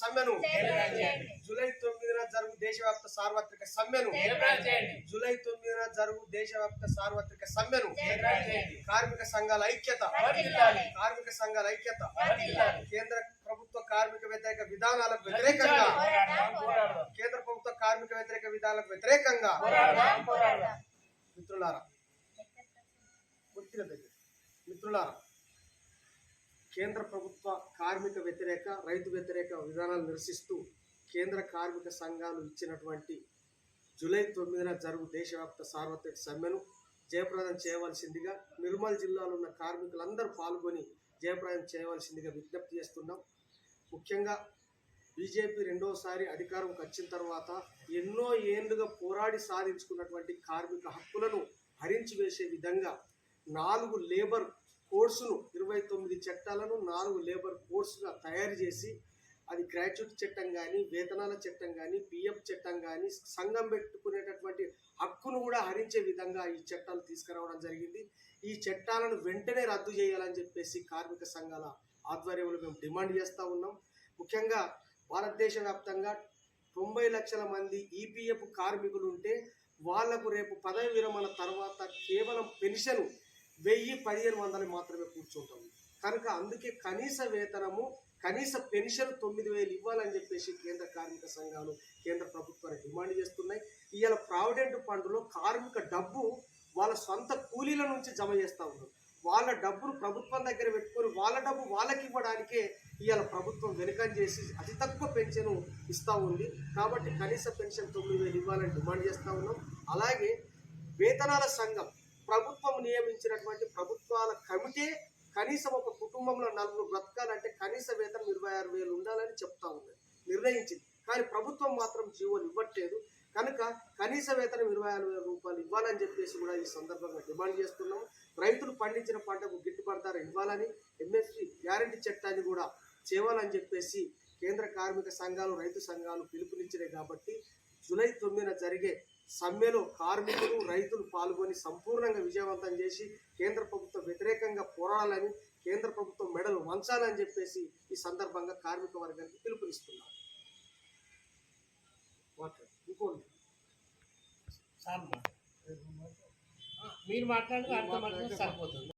సమ్మెను. జూలై తొమ్మిదిన జరుగు దేశవ్యాప్త సార్వత్రిక సమ్మెను. జూలై తొమ్మిదిన జరుగు దేశవ్యాప్త సార్వత్రిక సమ్మెను. కార్మిక సంఘాల ఐక్యత. కార్మిక సంఘాల ఐక్యత. కేంద్ర ప్రభుత్వ కార్మిక వ్యతిరేక విధానాలకు వ్యతిరేకంగా. కేంద్ర ప్రభుత్వ కార్మిక వ్యతిరేక విధానాలకు వ్యతిరేకంగా. మిత్రులారా మిత్రులారా కేంద్ర ప్రభుత్వ కార్మిక వ్యతిరేక రైతు వ్యతిరేక విధానాలు నిరసిస్తూ కేంద్ర కార్మిక సంఘాలు ఇచ్చినటువంటి జూలై తొమ్మిదిన జరుగు దేశవ్యాప్త సార్వత్రిక సమ్మెను జయప్రదం చేయవలసిందిగా నిర్మల్ జిల్లాలో ఉన్న కార్మికులందరూ పాల్గొని జయప్రదం చేయవలసిందిగా విజ్ఞప్తి చేస్తున్నాం. ముఖ్యంగా బీజేపీ రెండోసారి అధికారంకి వచ్చిన తర్వాత ఎన్నో ఏళ్ళుగా పోరాడి సాధించుకున్నటువంటి కార్మిక హక్కులను హరించి వేసే విధంగా నాలుగు లేబర్ కోడ్స్ను తొమ్మిది చట్టాలను నాలుగు లేబర్ కోడ్స్గా తయారు చేసి అది గ్రాడ్యుయేట్ చట్టం కానీ వేతనాల చట్టం కానీ పిఎఫ్ చట్టం కానీ సంఘం పెట్టుకునేటటువంటి హక్కును కూడా హరించే విధంగా ఈ చట్టాలు తీసుకురావడం జరిగింది. ఈ చట్టాలను వెంటనే రద్దు చేయాలని చెప్పేసి కార్మిక సంఘాల ఆధ్వర్యంలో మేము డిమాండ్ చేస్తూ ఉన్నాం. ముఖ్యంగా భారతదేశ వ్యాప్తంగా తొంభై లక్షల మంది ఈపీఎఫ్ కార్మికులు ఉంటే వాళ్ళకు రేపు పదవి విరమణ తర్వాత కేవలం పెన్షన్ వెయ్యి పదిహేను వందలు మాత్రమే కూర్చుంటుంది కనుక అందుకే కనీస వేతనము కనీస పెన్షన్ తొమ్మిది వేలు ఇవ్వాలని చెప్పేసి కేంద్ర కార్మిక సంఘాలు కేంద్ర ప్రభుత్వాన్ని డిమాండ్ చేస్తున్నాయి. ఇవాళ ప్రావిడెంట్ ఫండ్లో కార్మిక డబ్బు వాళ్ళ సొంత కూలీల నుంచి జమ చేస్తూ ఉన్నారు. వాళ్ళ డబ్బును ప్రభుత్వం దగ్గర పెట్టుకొని వాళ్ళ డబ్బు వాళ్ళకి ఇవ్వడానికే ఇవాళ ప్రభుత్వం వెనుకం చేసి అతి తక్కువ పెన్షన్ ఇస్తూ ఉంది. కాబట్టి కనీస పెన్షన్ తొమ్మిది వేలు ఇవ్వాలని డిమాండ్ చేస్తూ ఉన్నాం. అలాగే వేతనాల సంఘం ప్రభుత్వం నియమించినటువంటి ప్రభుత్వాల కమిటీ కనీసం ఒక కుటుంబంలో నలుగురు బ్రతకాలంటే కనీస వేతనం ఇరవై ఆరు వేలు ఉండాలని చెప్తా ఉన్నది నిర్ణయించింది. కానీ ప్రభుత్వం మాత్రం జీవోలు ఇవ్వట్లేదు. కనుక కనీస వేతనం ఇరవై ఆరు వేల రూపాయలు ఇవ్వాలని చెప్పేసి కూడా ఈ సందర్భంగా డిమాండ్ చేస్తున్నాము రైతులు పండించిన పంటకు గిట్టుబాటు ధర ఇవ్వాలని ఎంఎస్పి గ్యారంటీ చట్టాన్ని కూడా చేయాలని చెప్పేసి కేంద్ర కార్మిక సంఘాలు రైతు సంఘాలు పిలుపునిచ్చినాయి కాబట్టి జూలై తొమ్మిదిన జరిగే సమ్మెలో కార్మికులు రైతులు పాల్గొని సంపూర్ణంగా విజయవంతం చేసి కేంద్ర ప్రభుత్వ వ్యతిరేక పోరాడాలని కేంద్ర ప్రభుత్వం మెడలు వంచాలని చెప్పేసి ఈ సందర్భంగా కార్మిక వర్గానికి పిలుపునిస్తున్నాం ఇంకోటి. మీరు మాట్లాడితే అర్థం సరిపోతుంది.